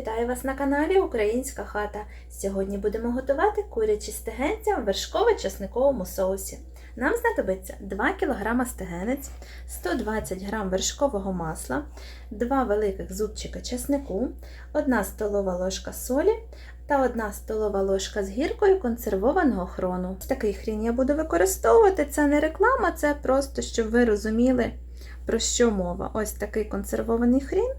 вітаю вас на каналі Українська хата. Сьогодні будемо готувати курячі стегенця в вершково-часниковому соусі. Нам знадобиться 2 кг стегенець, 120 г вершкового масла, 2 великих зубчика чеснику, 1 столова ложка солі та 1 столова ложка з гіркою консервованого хрону. Такий хрін я буду використовувати. Це не реклама, це просто щоб ви розуміли, про що мова. Ось такий консервований хрін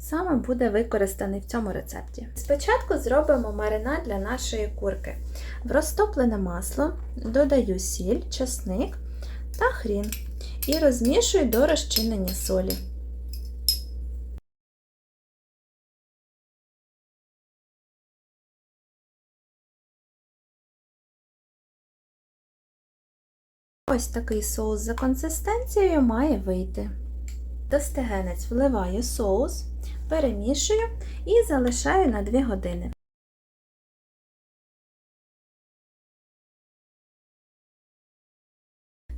саме буде використаний в цьому рецепті. Спочатку зробимо маринад для нашої курки. В розтоплене масло додаю сіль, чесник та хрін і розмішую до розчинення солі. Ось такий соус за консистенцією має вийти. До стегенець вливаю соус, перемішую і залишаю на 2 години.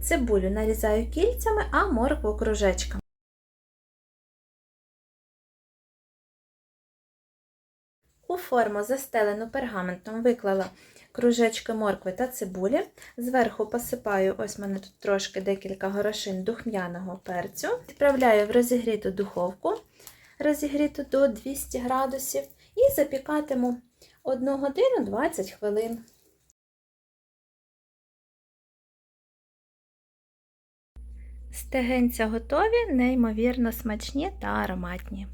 Цибулю нарізаю кільцями, а моркву кружечками. У форму, застелену пергаментом, виклала кружечки моркви та цибулі. Зверху посипаю, ось мене тут трошки декілька горошин духмяного перцю. Відправляю в розігріту духовку, розігріту до 200 градусів, і запікатиму 1 годину 20 хвилин. Стегенця готові, неймовірно смачні та ароматні.